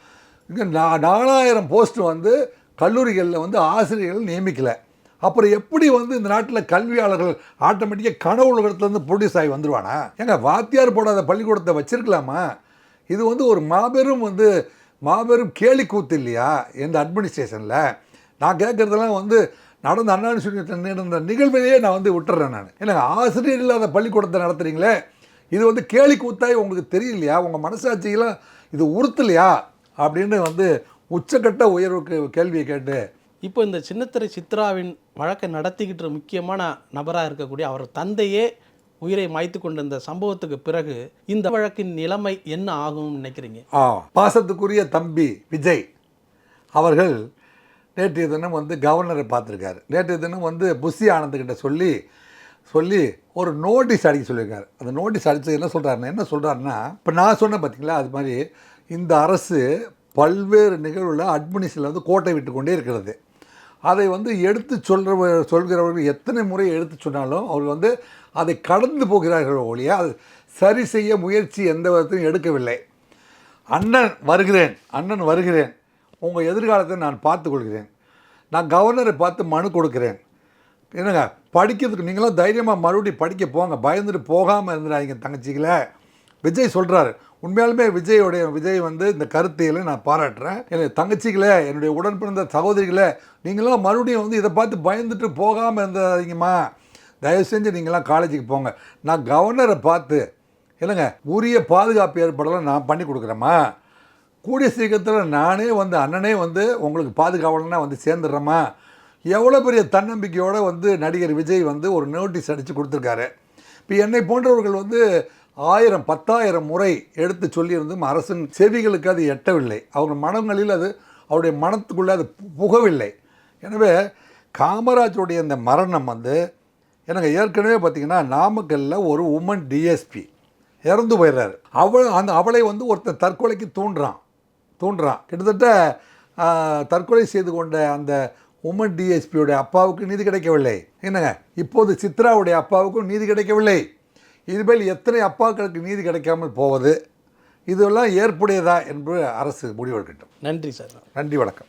இங்கே நா நாலாயிரம் போஸ்ட்டு வந்து கல்லூரிகளில் வந்து ஆசிரியர்கள் நியமிக்கலை. அப்புறம் எப்படி வந்து இந்த நாட்டில் கல்வியாளர்கள் ஆட்டோமேட்டிக்காக கனவு உலகத்துலேருந்து ப்ரொடியூஸ் ஆகி வந்துடுவானா ஏங்க வாத்தியார் போடாத பள்ளிக்கூடத்தை வச்சிருக்கலாமா? இது வந்து ஒரு மாபெரும் வந்து மாபெரும் கேலி கூத்து இல்லையா இந்த அட்மினிஸ்ட்ரேஷனில் நான் கேட்குறதெல்லாம் வந்து நடந்த அண்ணா யூனிவர்சிட்டி நடந்த நிகழ்வையே நான் வந்து விட்டுறேன் நான். ஏன்னா ஆசிரியர் இல்லாத பள்ளிக்கூடத்தை நடத்துகிறீங்களே இது வந்து கேலி கூத்தாய் உங்களுக்கு தெரியலையா? உங்கள் மனசாட்சியெல்லாம் இது உறுத்தலையா? அப்படின்னு வந்து உச்சக்கட்ட உயர்வுக்கு கேள்வியை கேட்டு இப்போ இந்த சின்னத்திரை சித்ராவின் வழக்கை நடத்திக்கிட்டு முக்கியமான நபராக இருக்கக்கூடிய அவர் தந்தையே உயிரை மாய்த்து கொண்ட இந்த சம்பவத்துக்கு பிறகு இந்த வழக்கின் நிலைமை என்ன ஆகும்னு நினைக்கிறீங்க? ஆ பாசத்துக்குரிய தம்பி விஜய் அவர்கள் நேற்றைய தினம் வந்து கவர்னரை பார்த்துருக்காரு. நேற்றைய தினம் வந்து புஷி ஆனந்துக்கிட்ட சொல்லி சொல்லி ஒரு நோட்டீஸ் அடிக்க சொல்லியிருக்காரு. அந்த நோட்டீஸ் அடித்து என்ன சொல்கிறாருன்னா என்ன சொல்கிறாருன்னா இப்போ நான் சொன்னேன் பார்த்தீங்களா அது மாதிரி இந்த அரசு பல்வேறு நிகழ்வுல அட்மினிஸ்ட்ரேஷனில் வந்து கோட்டை விட்டு கொண்டே இருக்கிறது. அதை வந்து எடுத்து சொல்கிற சொல்கிறவர்கள் எத்தனை முறை எடுத்து சொன்னாலும் அவர்கள் வந்து அதை கடந்து போகிறார்கள் ஒழிய அது சரி செய்ய முயற்சி எந்த விதத்திலும் எடுக்கவில்லை. அண்ணன் வருகிறேன். அண்ணன் வருகிறேன். உங்கள் எதிர்காலத்தை நான் பார்த்துக்கொள்கிறேன். நான் கவர்னரை பார்த்து மனு கொடுக்குறேன். என்னங்க படிக்கிறதுக்கு நீங்களும் தைரியமாக மறுபடியும் படிக்க போங்க. பயந்துட்டு போகாமல் இருந்துடாதீங்க தங்கச்சிகளை. விஜய் சொல்கிறாரு உண்மையாலுமே விஜயோடைய விஜய் வந்து இந்த கருத்தையில நான் பாராட்டுறேன். என்னுடைய தங்கச்சிகளே என்னுடைய உடன் பிறந்த சகோதரிகளை நீங்களாம் மறுபடியும் வந்து இதை பார்த்து பயந்துட்டு போகாமல் இருந்தீங்கம்மா தயவு செஞ்சு நீங்களாம் காலேஜுக்கு போங்க. நான் கவர்னரை பார்த்து இல்லைங்க உரிய பாதுகாப்பு ஏற்பாடெல்லாம் நான் பண்ணி கொடுக்குறேம்மா. கூடிய சீக்கிரத்தில் நானே வந்து அண்ணனே வந்து உங்களுக்கு பாதுகாவலனா வந்து சேர்ந்துடுறேம்மா. எவ்வளோ பெரிய தன்னம்பிக்கையோடு வந்து நடிகர் விஜய் வந்து ஒரு நோட்டீஸ் அடித்து கொடுத்துருக்காரு. இப்போ என்னை போன்றவர்கள் வந்து ஆயிரம் பத்தாயிரம் முறை எடுத்து சொல்லியிருந்தும் அரசின் செவிகளுக்கு அது எட்டவில்லை. அவங்க மனங்களில் அது அவருடைய மனத்துக்குள்ளே அது பு- புகவில்லை. எனவே காமராஜருடைய அந்த மரணம் வந்து எனக்கு ஏற்கனவே பார்த்திங்கன்னா நாமக்கல்லில் ஒரு உமன் டிஎஸ்பி இறந்து போயிடுறாரு. அவள் அந்த அவளை வந்து ஒருத்தன் தற்கொலைக்கு தூண்டுறான். தூண்டுறான். கிட்டத்தட்ட தற்கொலை செய்து கொண்ட அந்த உமன் டிஎஸ்பியோடைய அப்பாவுக்கு நீதி கிடைக்கவில்லை. என்னங்க? இப்போது சித்ராவுடைய அப்பாவுக்கும் நீதி கிடைக்கவில்லை. இதுபோல் எத்தனை அப்பாக்களுக்கு நீதி கிடைக்காமல் போவது? இதெல்லாம் ஏற்புடையதா என்று அரசு முடிவெடுக்கட்டும். நன்றி சார். நன்றி வணக்கம்.